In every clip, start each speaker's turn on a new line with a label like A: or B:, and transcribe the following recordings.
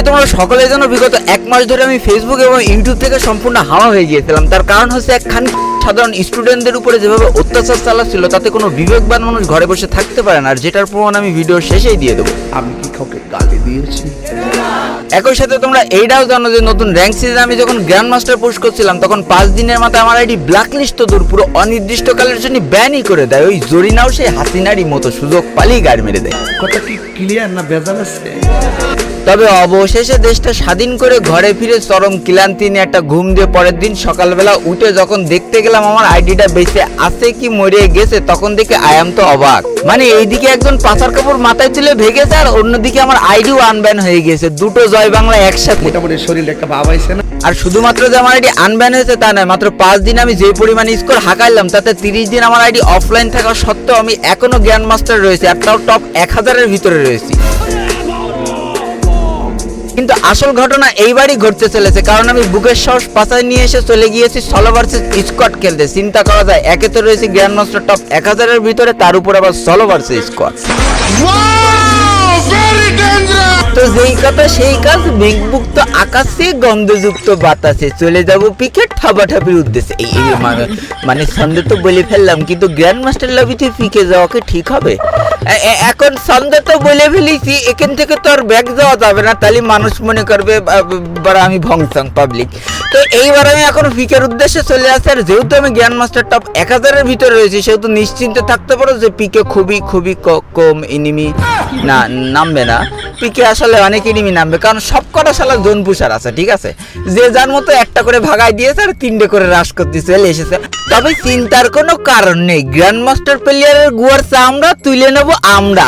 A: ভাই তোমরা সকলে জানো বিগত এক মাস ধরে আমি ফেসবুক এবং ইউটিউব থেকে সম্পূর্ণ হাওয়া হয়ে গিয়েছিলাম। তার কারণ হচ্ছে একখান সাধারণ স্টুডেন্টদের উপরে যেভাবে অত্যাচার চালাচ্ছিল তাতে কোনো বিবেকবান মানুষ ঘরে বসে থাকতে পারে না আর যেটার প্রমাণ আমি ভিডিও শেষেই দিয়ে দেবো।
B: আমি কি কাউকে গালি দিয়েছি?
A: একই সাথে তোমরা এইটাও জানো যে নতুন র্যাঙ্ক সিজনে আমি যখন গ্র্যান্ড মাস্টার পুশ করছিলাম তখন পাঁচ দিনের মাথায় আমার আইডি ব্ল্যাক লিস্ট তো দূর পুরো অনির্দিষ্টকালের জন্য ব্যানই করে দেয়। ওই জরিনাও সেই হাসিনারই মতো সুযোগ পালিয়ে গাড়ি মেরে দেয়।
B: কথা কি ক্লিয়ার না ভেজাল আছে?
A: তবে অবশেষে দেশটা স্বাধীন করে ঘরে ফিরে চরম ক্লান্তি নিয়ে একটা ঘুম দিয়ে পরের দিন সকালবেলা উঠে যখন দেখতে গেলাম আমার আইডিটা বেঁচে আছে কি মরে গেছে তখন দেখে আয়াম তো অবাক। মানে এইদিকে একজন পাচার কাপড় মাথায় তুলে ভেগেছে আর অন্যদিকে আমার আইডিও আনব্যান হয়ে গেছে দুটো জয় বাংলা একসাথে।
B: মোটামুটি শরীরে একটা ভাব আইছে না?
A: আর শুধুমাত্র যে আমার আইডি আনব্যান হয়েছে তা নয় মাত্র পাঁচ দিন আমি যে পরিমাণ স্কোর হাঁকাইলাম তাতে তিরিশ দিন আমার আইডি অফলাইন থাকা সত্ত্বেও আমি এখনও জ্ঞান মাস্টার রয়েছে আর তাও টপ এক হাজারের ভিতরে রয়েছি। কিন্তু আসল ঘটনা এইবারই ঘটতে চলেছে, কারণ আমি বুকের সাহস পাশায় নিয়ে এসে চলে গিয়েছি সলো ভার্সেস স্কোয়াড খেলতে। চিন্তা করা যায়, একে তো রয়েছে গ্র্যান্ড মাস্টার টপ এক হাজারের ভিতরে, তার উপর আবার সলো ভার্সেস স্কোয়াড যেই কথা, সেই কাজ মেঘমুক্ত আকাশে গন্ধযুক্ত বাতাসে চলে যাব উদ্দেশ্যে। এই মানে সন্দেহ তো বলে ফেললাম, কিন্তু গ্র্যান্ড মাস্টার লবিতে পিকে যাওয়া কি ঠিক হবে? এখন সন্দেহ তো বলে ফেলেছি, এখান থেকে তো আর ব্যাগ যাওয়া যাবে না, তাহলে মানুষ মনে করবে বা- আমি ভংসং পাবলিক তো এইবার আমি এখন পিকের উদ্দেশ্যে চলে আসছি, আর যেহেতু আমি গ্র্যান্ড মাস্টার টপ এক হাজারের ভিতরে রয়েছি, সেহেতু নিশ্চিন্তে থাকতে পারো যে পিকে খুবই খুবই কম এনিমি না, নামবে না। পিকে আসলে অনেক এনিমি নামবে, কারণ সব কটা সালা জোন পুষার আছে, ঠিক আছে? যে যার মতো একটা করে ভাগাই দিয়েছে আর তিনটে করে হ্রাস করতে চলে এসেছে। তবে চিন্তার কোনো কারণ নেই গ্র্যান্ড মাস্টার প্লেয়ারের গুয়ার আমরা তুলে নেব, আমরা।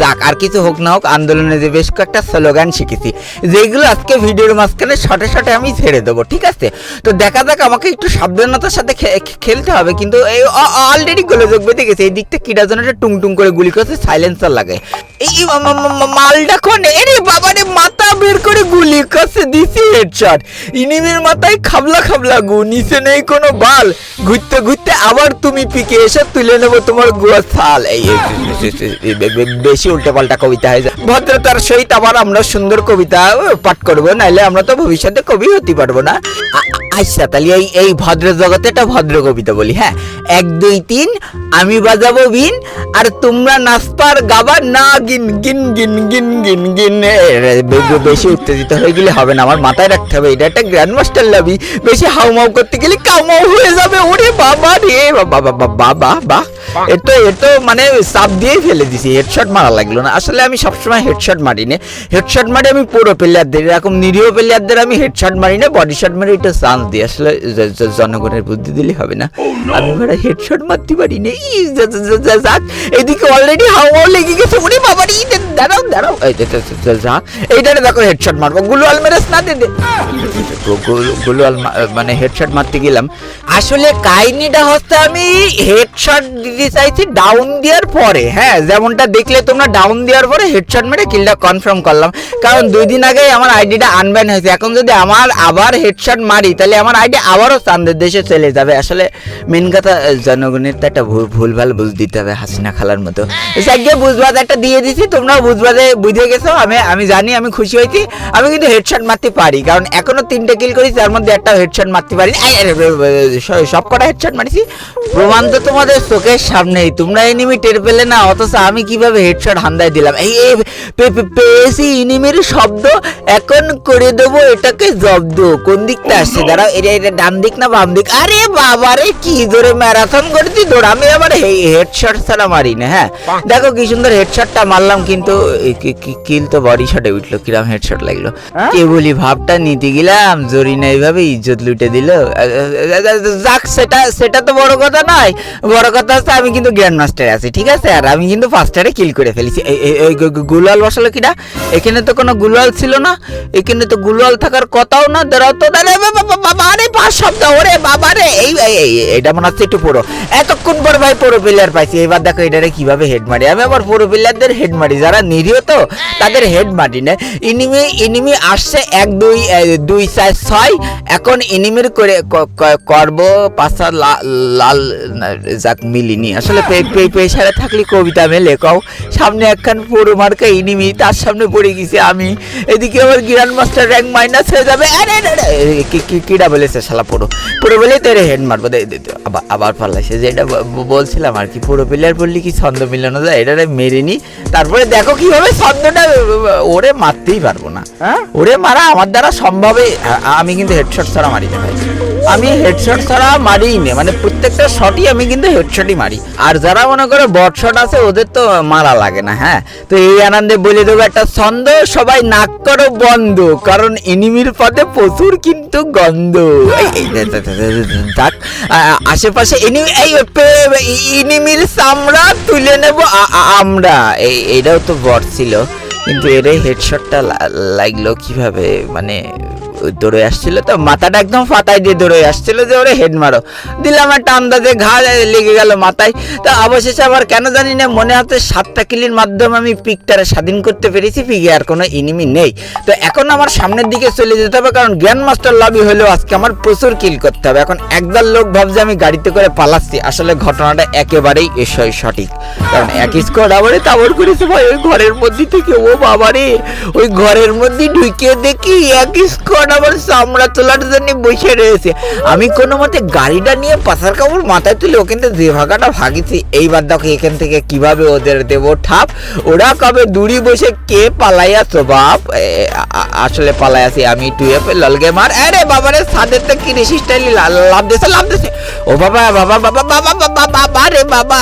A: যাক, আর কিছু হোক না হোক, আন্দোলনে যে বেশ কয়েকটা স্লোগান শিখেছি, যেগুলো আজকে ভিডিওর মাঝখানে শটে শটে আমি ছেড়ে দেবো, ঠিক আছে? তো দেখা যাক, আমাকে একটু সাবধানতার সাথে খেলতে হবে, কিন্তু এই অলরেডি গোলযোগ বেঁধে গেছে, এই দিকটা কিটা যেন টুং টুং করে গুলি করছে সাইলেন্সার লাগে। এই মালটা রে এরে বাবারে মাথা বের করে গুলি করছে দিছি হেডশট ইনিমের মাথায় খাবলা খাবলা গু নিচে নেই কোনো বাল ঘুরতে ঘুরতে আবার তুমি পিকে এসে তুলে নেব তোমার গুয়া ছাল এই বেশি উল্টো পাল্টা কবিতা হয়ে যায় ভদ্রতার সহিত আবার আমরা সুন্দর কবিতা পাঠ করব নাইলে আমরা তো ভবিষ্যতে কবি হতে পারব না আচ্ছা তাহলে এই এই ভদ্র জগতে একটা ভদ্র কবিতা বলি হ্যাঁ এক দুই তিন আমি বাজাবো বিন আর তোমরা নাচপার গাবার না গিন গিন গিন গিন গিন গিন বেশি উত্তেজিত হয়ে গেলে হবে না। আমার মাথায় রাখতে হবে, এটা একটা গ্র্যান্ড মাস্টার লাভি বেশি হাউমাউ করতে গেলে কামাউ হয়ে যাবে। ওরে বাবা রে বাবা বাবা বাবা এতো এতো মানে চাপ দিয়েই ফেলে দিছি হেডশট মারা লাগল না। আসলে আমি সবসময় হেডশট মারি না। হেডশট মারি আমি পুরো প্লেয়ারদের এরকম নিরীহ প্লেয়ারদের আমি হেডশট মারি না বডি শট মারি এটা চান্স দিই। আসলে জনগণের বুদ্ধি দিলে হবে না। আমি এবার হেডশট মারতে পারি না। যাক এদিকে অলরেডি হাওয়া লেগে গেছে ওরে বাবা রে দাঁড়াও দাঁড়াও। এই দে- দে- দে- দে- যা। এইটারে দেখো হেডশট মারবো। গুলওয়াল মেরেস না দে দে। গু- গু- মানে হেডশট মারতে গেলাম। আসলে কাহিনীটা হচ্ছে আমি হেডশট দিতে চাইছি ডাউন দেওয়ার পরে হ্যাঁ যেমনটা দেখলে তোমরা ডাউন দেওয়ার পরে হেডশট মেরে কিলটা কনফার্ম করলাম। কারণ দুই দিন আগে আমার আইডিটা আনব্যান হয়েছে। এখন যদি আমার আবার হেডশট মারি, তাহলে আমার আইডি আবারও চান্দের দেশে চলে যাবে। আসলে মেন কথা জনগণের তো একটা ভুল ভুলভাল বুঝ দিতে হবে হাসিনা খালার মতো। সাইকে বুঝবাদ একটা দিয়ে দিছি, তোমরাও বুঝবাদে বুঝে গেছো। আমি আমি জানি, আমি খুশি হয়েছি। আমি কিন্তু হেডশট মারতে পারি, কারণ এখনও তিনটে কিল করেছি, তার মধ্যে একটা হেডশট মারতে পারি সব কটা হেডশট মারিছি। প্রমাণ তো তোমাদের চোখের সামনেই। তোমরা এনিমি টের পেলে না অথচ আমি কীভাবে হেডশট হান্দায় দিলাম? এই পেয়েছি ইনিমির শব্দ এখন করে দেবো এটাকে জব্দ কোন দিকটা আসছে? দাঁড়াও এটা এটা ডান দিক না বাম দিক? আরে বাবা রে কি জোরে ম্যারাথন করেছি দৌড়। আমি আবার হেডশট ছাড়া মারি না হ্যাঁ দেখো কি সুন্দর হেডশটটা মারলাম কিন্তু কিল তো বডি শটে উঠল কিরাম হেডশট লাগল। কে বলি ভাবটা নিতে গেলাম জরিনা এইভাবে ইজ্জত লুটে দিল। যাক সেটা সেটা তো বড় কথা নয়। বড় কথা হচ্ছে আমি কিন্তু গ্র্যান্ড মাস্টার আছি, ঠিক আছে? আর আমি কিন্তু ফার্স্টারে কিল করে ফেলেছি। এই- বসালো কিনা? এখানে তো কোনো গুলাল ছিল না। এখানে তো গুলাল থাকার কথাও না দাঁড়াও তো দাঁড়াও বা- বা- বা- বাবা রে পাঁচ শব্দ, ওরে বাবা রে! এই এটা মনে হচ্ছে একটু পুরো। এতক্ষণ পর ভাই পুরো পাইছি। এবার দেখো এটারে কীভাবে হেড মারি। আমি আবার পুরো প্লেয়ারদের হেড মারি। যারা নিরীহ তো, তাদের হেড মারি না। ইনিমি ইনিমি আসছে এক, দুই দুই, চার, ছয়। এখন ইনিমির করে করব পাঁচটা লাল যাক মিলি। পারিনি আসলে পেশারে থাকলে কবিতা মেলে কও। সামনে একখান পুরো মার্কা ইনিমি তার সামনে পড়ে গেছি আমি। এদিকে আমার গ্র্যান্ড মাস্টার র্যাঙ্ক মাইনাস হয়ে যাবে। আরে কিডা বলেছে শালা পুরো। পুরো বলে তোরে হেড মারবো। আবার আবার পাল্লাইছে যেটা ব- ব- বলছিলাম আর কি পুরো প্লেয়ার বললি কি ছন্দ মিলানো যায়? এটা মেরে নি তারপরে দেখো কীভাবে ছন্দটা ওরে মারতেই পারব না। ওরে মারা আমার দ্বারা সম্ভবে আমি কিন্তু হেডশট ছাড়া মারি না ভাই। আমি হেডশট ছাড়া মারিই না মানে প্রত্যেকটা শটই আমি কিন্তু হেডশটই মারি। আর যারা মনে করে বট শট আছে, ওদের তো মারা লাগে না হ্যাঁ? তো এই আনন্দে বলে দেবো, একটা ছন্দ সবাই নাক করো বন্ধ, কারণ এনিমির পথে প্রচুর কিন্তু গন্ধ। থাক। আশেপাশে এনিমি এই এনিমির চামড়া তুলে নেব আমরা। এই, এটাও তো বট ছিল। কিন্তু এর হেডশটটা লাগল কীভাবে? মানে দৌড়ে আসছিল তো, মাথাটা একদম ফাটাই দিয়ে দৌড়ে আসছিল যে ওরে হেড মারো। দিলাম একটা আন্দাজে ঘা লেগে গেল মাথায়। তো অবশেষে আবার কেন জানি না মনে হচ্ছে সাতটা কিলির মাধ্যমে আমি পিকটারে স্বাধীন করতে পেরেছি পিকে আর কোনো ইনিমি নেই। তো এখন আমার সামনের দিকে চলে যেতে হবে, কারণ জ্ঞান মাস্টার লবি হলেও আজকে আমার প্রচুর কিল করতে হবে। এখন একদল লোক ভাবছে আমি গাড়িতে করে পালাচ্ছি। আসলে ঘটনাটা একেবারেই এসই সঠিক। কারণ এক স্কোয়াড আবারে তাবর করেছে ভাই, ওই ঘরের মধ্যে থেকে। ও বাবারে, ওই ঘরের মধ্যে ঢুকে দেখি এক স্কোয়াড আবার চামড়া তোলার জন্য বসে রয়েছে। আমি কোনো মতে গাড়িটা নিয়ে পাশার কাপড় মাথায় তুলে ওখান যে ভাগাটা ভাগিছি, এইবার দেখো এখান থেকে কীভাবে ওদের দেবো ঠাপ। ওরা কবে দূরি বসে কে পালাইয়া বাপ? আসলে পালাইয়াছি আমি টুয়েপে ললগে মার। আরে বাবারে, সাদের তো কি রেসি স্টাইলি লাভ দিছে লাভ দিছে। ও বাবা বাবা বাবা বাবা বাবা বাবা রে বাবা।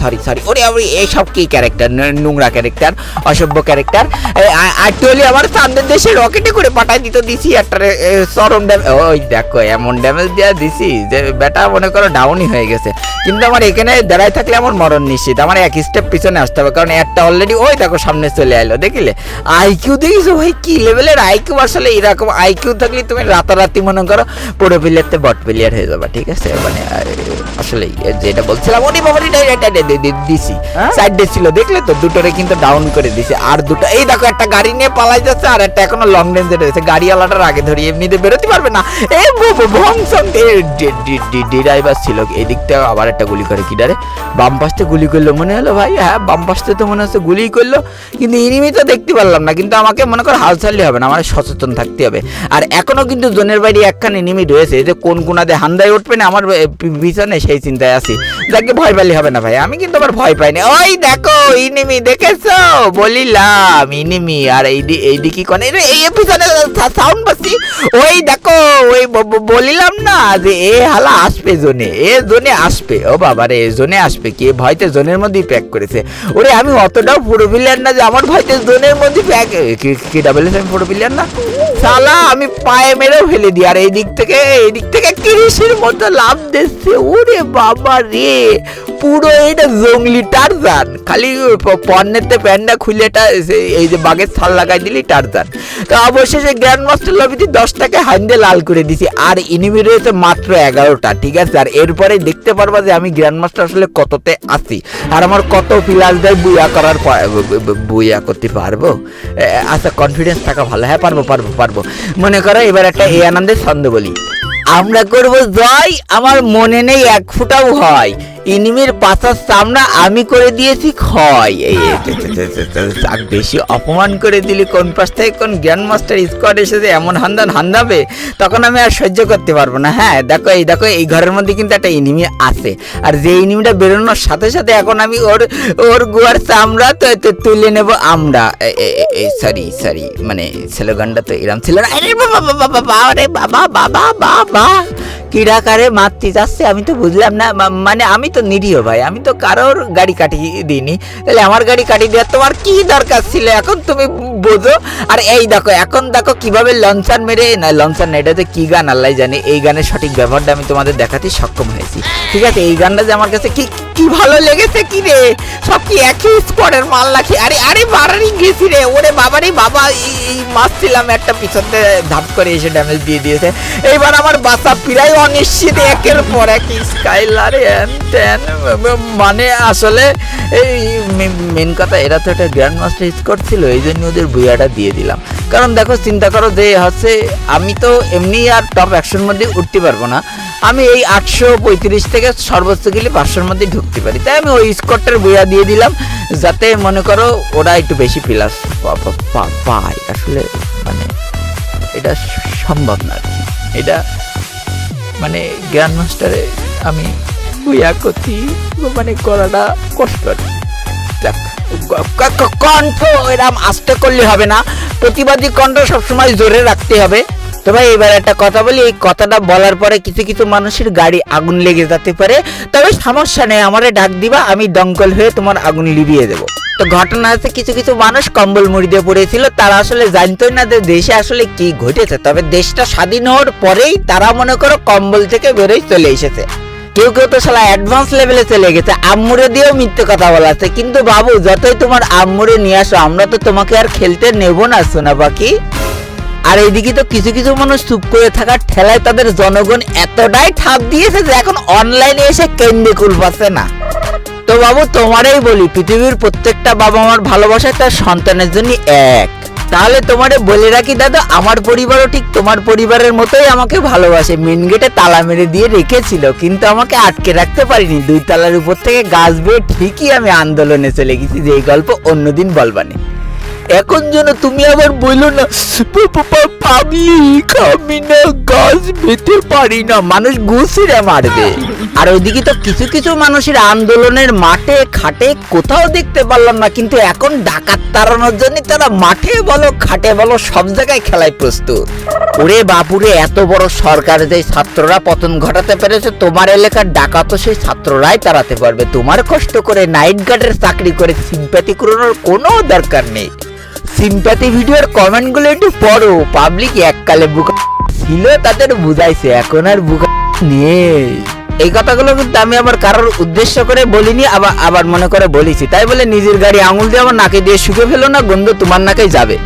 A: সরি সরি ওরে আমি এইসব কি ক্যারেক্টার নোংরা ক্যারেক্টার অসভ্য ক্যারেক্টার অ্যাকচুয়ালি আমার সামনের দেশে রকেটে করে পাঠাই দিতে দিছি একটা চরম ড্যামেজ ওই দেখো এমন ড্যামেজ দেওয়া দিছি যে বেটা মনে করো ডাউনই হয়ে গেছে। কিন্তু আমার এখানে দাঁড়ায় থাকলে আমার মরণ নিশ্চিত। আমার এক স্টেপ পিছনে আসতে হবে কারণ একটা অলরেডি ওই দেখো সামনে চলে এলো দেখলে? আইকিউ দেখিছো ভাই? কি লেভেলের আইকিউ আসলে এরকম আইকিউ থাকলে তুমি রাতারাতি মনে করো পুরো প্লেয়ারতে বট প্লেয়ার হয়ে যাবে ঠিক আছে? মানে আহ, আসলে যেটা বলছিলাম ওটি বাবারি দিছি। সাইডে ছিল দেখলে তো দুটোরে কিন্তু ডাউন করে দিছে। আর দুটো এই দেখো একটা গাড়ি নিয়ে পালাই যাচ্ছে আর একটা এখনও লং রেঞ্জে রয়েছে। গাড়িওয়ালাটার আগে ধরি এমনিতে বেরোতে পারবে না। এই ভংসন ড্রাইভার ছিল। এই দিকটা আবার একটা গুলি করে কিডারে বাম পাশে গুলি করল মনে হলো ভাই হ্যাঁ বাম পাশে তো মনে হচ্ছে গুলি করল। কিন্তু ইনিমি তো দেখতে পারলাম না কিন্তু আমাকে মনে কর হাল ছাড়লে হবে না আমার সচেতন থাকতে হবে। আর এখনও কিন্তু জোনের বাইরে একখান ইনিমি রয়েছে যে কোন কোনাতে হান্দায় উঠবে না আমার এ, পিছনে সেই চিন্তায় আছি। যাকে ভয় পেলে হবে না ভাই, আমি কিন্তু আবার ভয় পাইনি। ওই দেখো, ইনিমি দেখেছ? বলিলাম, ইনিমি, আর এই দি- এই দিকে কোন এই পিছনে সাউন্ড বাসি ওই দেখো, ওই বলিলাম না যে এ হালা আসবে জোনে, এ জোনে আসবে। ও বাবা রে জোনে আসবে কি? ভয়তে জোনের মধ্যেই প্যাক করেছে। ওরে, আমি অতটাও পুরো প্লেয়ার না যে আমার ভয়তে জোনের মধ্যে প্যাক কি ডাবল আমি পুরো প্লেয়ার না? সালা আমি পায়ে মেরেও ফেলে দিই। আর এই দিক থেকে এই দিক থেকে তিরিশের মতো লাভ দিচ্ছে। ওরে বাবা রে। পুরো এটা জঙ্গলি টারজান খালি পণ্যেতে প্যান্ডা খুলে এটা এই যে বাঘের ছাল লাগাই দিলি টারজান তো অবশেষে গ্র্যান্ড মাস্টার লবিতে দশটাকে হাইন্দে লাল করে দিছি। আর ইনিমি রয়েছে মাত্র এগারোটা, ঠিক আছে? আর এরপরে দেখতে পারবা যে আমি গ্র্যান্ড মাস্টার আসলে কততে আছি। আর আমার কত ফিলাস দেয় বুয়া করার বুয়া করতে পারব? আচ্ছা কনফিডেন্স থাকা ভালো। হ্যাঁ পারব পারব পারব। মনে করো এবার একটা এ আনন্দের ছন্দ বলি। আমরা করব জয় আমার মনে নেই এক ফুটাও হয় ইনিমির পাশার সামনা আমি করে দিয়েছি ক্ষয় বেশি অপমান করে দিলি, কোন পাশ থেকে কোন গ্র্যান্ড মাস্টার স্কোয়াড এসেছে এমন হান্দান হান্দাবে, তখন আমি আর সহ্য করতে পারব না। হ্যাঁ দেখো, এই দেখো, এই ঘরের মধ্যে কিন্তু একটা ইনিমি আছে। আর যে ইনিমিটা বেরোনোর সাথে সাথে এখন আমি ওর ওর গুয়ার চামড়া তো তুলে নেব আমরা। সরি সরি মানে স্লোগানটা তো এরম ছিল না। বাবা বাবা বাবা বাবা বাবা বাবা মারতে যাচ্ছে, আমি তো বুঝলাম না। মানে আমি তো নিরীহ ভাই, আমি তো কারোর গাড়ি কাটিয়ে দিইনি। তাহলে আমার গাড়ি কাটিয়ে দেওয়ার তোমার কি দরকার ছিল? এখন তুমি বোঝো। আর এই দেখো, এখন দেখো কীভাবে লঞ্চার মেরে, না লঞ্চার না, এটাতে কি গান, আল্লাহ জানে। এই গানের সঠিক ব্যবহারটা আমি তোমাদের দেখাতে সক্ষম হয়েছি। ঠিক আছে, এই গানটা যে আমার কাছে কি কি ভালো লেগেছে কি রে? সব কি একই স্পটের মাল নাকি? আরে আরে বাড়ারি গেছি রে। ওরে বাবারে, বাবা, এই- মারছিলাম একটা, পিছন থেকে ধাপ করে এসে ড্যামেজ দিয়ে দিয়েছে। এইবার আমার বাসা প্রায় অনিশ্চিত, একের পর এক স্কাইলারে মানে আসলে এই মেন কথা, এরা তো একটা গ্র্যান্ড মাস্টার স্কোর ছিল এই জন্য ওদের বইয়াটা দিয়ে দিলাম। কারণ দেখো, চিন্তা করো যে হচ্ছে আমি তো এমনি আর টপ একশোর মধ্যে উঠতে পারব না। আমি এই আটশো পঁয়ত্রিশ থেকে সর্বোচ্চ গেলে পাঁচশোর মধ্যে ঢুকতে পারি। তাই আমি ওই স্কটটার বইয়া দিয়ে দিলাম, যাতে মনে করো ওরা একটু বেশি প্লাস পায়। আসলে মানে এটা সম্ভব না এটা মানে গ্র্যান্ড মাস্টারে আমি বইয়া করছি মানে করাটা কষ্ট আর কণ্ঠ এরম আস্তে করলে হবে না। প্রতিবাদী কণ্ঠ সবসময় জোরে রাখতে হবে। তো ভাই, এবার একটা কথা বলি, এই কথাটা বলার পরে কিছু কিছু মানুষের গাড়ি আগুন লেগে যেতে পারে। তবে সমস্যা নেই, আমারে ডাক দিবা, আমি দঙ্গল হয়ে তোমার আগুন লিভিয়ে দেবো। তো ঘটনা আছে, কিছু কিছু মানুষ কম্বল মুড়ি দিয়ে পড়েছিল, তারা আসলে জানতোই না যে দেশে আসলে কি ঘটেছে। তবে দেশটা স্বাধীন হওয়ার পরেই তারা মনে করো কম্বল থেকে বেরোই চলে এসেছে। কেউ কেউ তো শালা অ্যাডভান্স লেভেলে চলে গেছে, আম্মুরে দিয়েও মিথ্যে কথা বলা আছে কিন্তু বাবু, যতই তোমার আম্মুরে নিয়ে আসো, আমরা তো তোমাকে আর খেলতে নেব না সোনা বাকি? আর এইদিকে তো কিছু কিছু মানুষ চুপ করে থাকার ঠেলায় তাদের জনগণ এতটাই ঠাপ দিয়েছে যে এখন অনলাইনে এসে কেন্দ্রে কুল পাচ্ছে না। তো বাবু, তোমারই বলি, পৃথিবীর প্রত্যেকটা বাবা মার ভালোবাসা তার সন্তানের জন্য এক। তাহলে তোমারে বলে রাখি, দাদা, আমার পরিবারও ঠিক তোমার পরিবারের মতোই আমাকে ভালোবাসে। মেন গেটে তালা মেরে দিয়ে রেখেছিল, কিন্তু আমাকে আটকে রাখতে পারিনি। দুই তালার উপর থেকে গাছ বেয়ে ঠিকই আমি আন্দোলনে চলে গেছি যে এই গল্প অন্যদিন বলবানি। এখন যেন তুমি আবার বলল না পাবলিক আমি না গাছ বেতে পারি না, মানুষ ঘুষিরে মারবে। আর ওইদিকে তো কিছু কিছু মানুষের আন্দোলনের মাঠে, খাটে কোথাও দেখতে পারলাম না, কিন্তু এখন ডাকাত তাড়ানোর জন্য তারা মাঠে বলো, খাটে বলো, সব জায়গায় খেলায় প্রস্তুত। ওরে বাপুরে, এত বড় সরকার যে ছাত্ররা পতন ঘটাতে পেরেছে, তোমার এলাকার ডাকাত সেই ছাত্ররাই তাড়াতে পারবে। তোমার কষ্ট করে নাইট গার্ডের চাকরি করে সিম্প্যাথি করানোর কোনো দরকার নেই। সিম্প্যাথি ভিডিওর কমেন্টগুলো একটু পড়ো। পাবলিক এককালে বুকা ছিল তাদের বুঝাইছে, এখন আর বুকা নেই। এই কথাগুলো কিন্তু আমি আবার কারোর উদ্দেশ্য করে বলিনি, আবার আবার মনে করে বলেছি। তাই বলে নিজের গাড়ি আঙুল দিয়ে আমার নাকে দিয়ে শুকে ফেলো না গন্ধ তোমার নাকেই যাবে।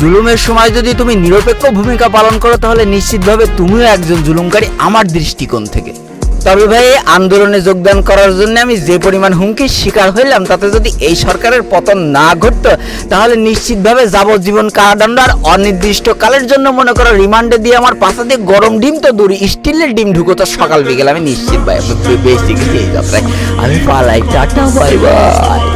A: জুলুমের সময় যদি তুমি নিরপেক্ষ ভূমিকা পালন করো, তাহলে নিশ্চিতভাবে তুমিও একজন জুলুমকারী আমার দৃষ্টিকোণ থেকে। তবে ভাই, আন্দোলনে যোগদান করার জন্য আমি যে পরিমাণ হুমকির শিকার হইলাম, তাতে যদি এই সরকারের পতন না ঘটত, তাহলে নিশ্চিতভাবে যাবজ্জীবন কারাদণ্ড আর অনির্দিষ্টকালের জন্য মনে করো রিমান্ডে দিয়ে আমার পাশা দিয়ে গরম ডিম তো দূর, স্টিলের ডিম ঢুকো তো সকাল বিকেল, আমি নিশ্চিত ভাই বেশি কিছু এই যাত্রায় আমি পালাই। টাটা, বাই বাই।